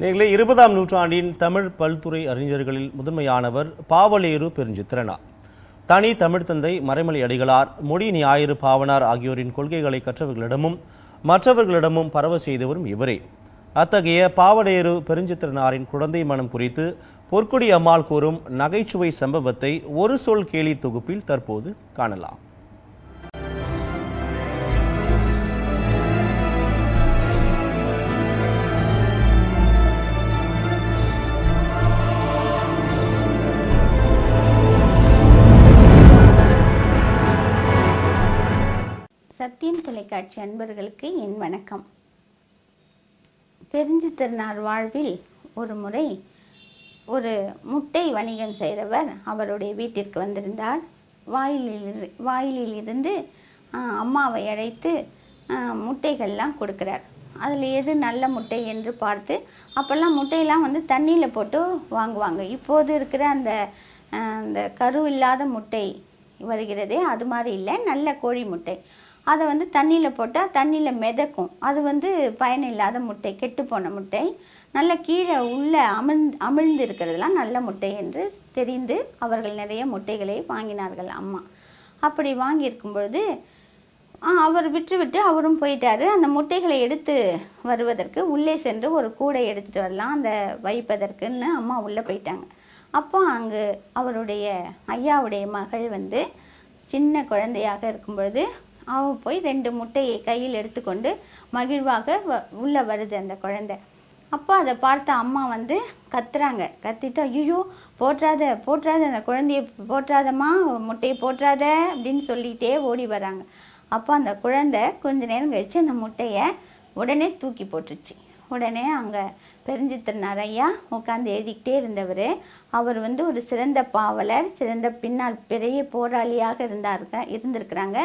நீங்களே இருபதாம் நூற்றாண்டின் தமிழ் பல்துறை அறிஞர்களில் முதன்மையானவர் பாவலேறு பெருஞ்சித்திரனார் தனி தமிழ் தந்தை மறைமலை அடிகளார் மொழி ஞாயிறு பாவனார் ஆகியோரின் கொள்கைகளை கற்றவர்களிடமும் மற்றவர்களிடமும் பரவ செய்தவரும் இவரே. அத்தகைய பாவலேறு பெருஞ்சித்திரனாரின் குழந்தை மனம் குறித்து பொற்குடி அம்மாள் கூறும் நகைச்சுவை சம்பவத்தை ஒரு சொல் கேலி தொகுப்பில் தற்போது காணலாம். சத்தியம் தொலைக்காட்சி அன்பர்களுக்கு என் வணக்கம். பெருஞ்சித்திரனார் வாழ்வில் ஒரு முறை ஒரு முட்டை வணிகம் செய்கிறவர் அவருடைய வீட்டிற்கு வந்திருந்தார். வாயிலில் வாயிலில் இருந்து அம்மாவை அழைத்து முட்டைகள்லாம் கொடுக்கிறார். அதில் எது நல்ல முட்டை என்று பார்த்து அப்போல்லாம் முட்டையெல்லாம் வந்து தண்ணியில் போட்டு வாங்குவாங்க. இப்போது இருக்கிற அந்த அந்த கரு இல்லாத முட்டை வருகிறதே அது மாதிரி இல்லை நல்ல கோழி முட்டை. அதை வந்து தண்ணியில் போட்டால் தண்ணியில் மிதக்கும். அது வந்து பயனில்லாத முட்டை கெட்டுப்போன முட்டை. நல்ல கீழே உள்ள அமிழ்ந்து அமிழ்ந்து இருக்கிறதெல்லாம் நல்ல முட்டை என்று தெரிந்து அவர்கள் நிறைய முட்டைகளை வாங்கினார்கள் அம்மா. அப்படி வாங்கியிருக்கும் பொழுது அவர் விட்டுவிட்டு அவரும் போயிட்டாரு. அந்த முட்டைகளை எடுத்து வருவதற்கு உள்ளே சென்று ஒரு கூடை எடுத்துட்டு வரலாம் அந்த வைப்பதற்குன்னு அம்மா உள்ளே போயிட்டாங்க. அப்போ அங்கு அவருடைய ஐயாவுடைய மகள் வந்து சின்ன குழந்தையாக இருக்கும் பொழுது அவ போய் ரெண்டு முட்டையை கையில் எடுத்துக்கொண்டு மகிழ்வாக வ உள்ளே வருது அந்த குழந்தை. அப்போ அதை பார்த்த அம்மா வந்து கத்துறாங்க. கத்திட்டு ஐயோ போற்றாத போற்றாத அந்த குழந்தைய போற்றாதம்மா முட்டையை போற்றாத அப்படின்னு சொல்லிகிட்டே ஓடி வராங்க. அப்போ அந்த குழந்தை கொஞ்ச நேரம் கழித்து அந்த முட்டையை உடனே தூக்கி போட்டுருச்சு. உடனே அங்கே பெருஞ்சித்திர நிறையா உட்காந்து எழுதிக்கிட்டே இருந்தவர் அவர் வந்து ஒரு சிறந்த பாவலர் சிறந்த பின்னால் பெரிய போராளியாக இருந்தாருக்க இருந்திருக்கிறாங்க.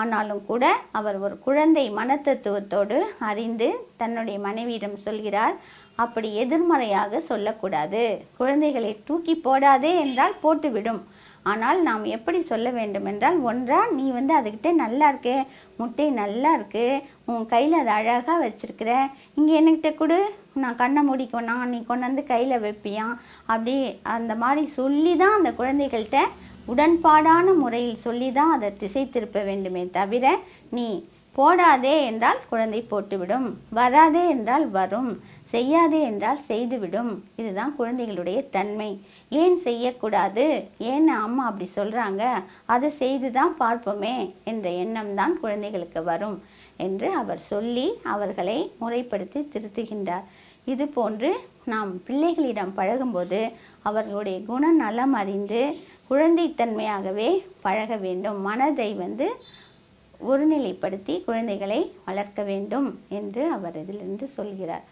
ஆனாலும் கூட அவர் ஒரு குழந்தை மனத்தத்துவத்தோடு அறிந்து தன்னுடைய மனைவியிடம் சொல்கிறார் அப்படி எதிர்மறையாக சொல்லக்கூடாது. குழந்தைகளை தூக்கி போடாதே என்றால் போட்டுவிடும். ஆனால் நாம் எப்படி சொல்ல வேண்டும் என்றால் ஒன்றா நீ வந்து அதுக்கிட்ட நல்லா இருக்கே முட்டை நல்லா இருக்கு உன் கையில் அதை அழகாக வச்சிருக்கிற இங்கே என்கிட்ட கொடு நான் கண்ணை மூடிக்கோனா நீ கொண்டாந்து கையில் வைப்பியான் அப்படி அந்த மாதிரி சொல்லி தான் அந்த குழந்தைகள்கிட்ட உடன்பாடான முறையில் சொல்லி தான் அதை திசை திருப்ப வேண்டுமே தவிர நீ போடாதே என்றால் குழந்தை போட்டுவிடும் வராதே என்றால் வரும் செய்யாதே என்றால் செய்துவிடும். இதுதான் குழந்தைகளுடைய தன்மை. ஏன் செய்யக்கூடாது? ஏன் அம்மா அப்படி சொல்கிறாங்க அதை செய்து தான் பார்ப்போமே என்ற எண்ணம் தான் குழந்தைகளுக்கு வரும் என்று அவர் சொல்லி அவர்களை முறைப்படுத்தி திருத்துகின்றார். இது போன்று நாம் பிள்ளைகளிடம் பழகும்போது அவர்களுடைய குணநலம் அறிந்து குழந்தைத்தன்மையாகவே பழக வேண்டும். மனதை வந்து ஒருநிலைப்படுத்தி குழந்தைகளை வளர்க்க வேண்டும் என்று அவர் இதிலிருந்து சொல்கிறார்.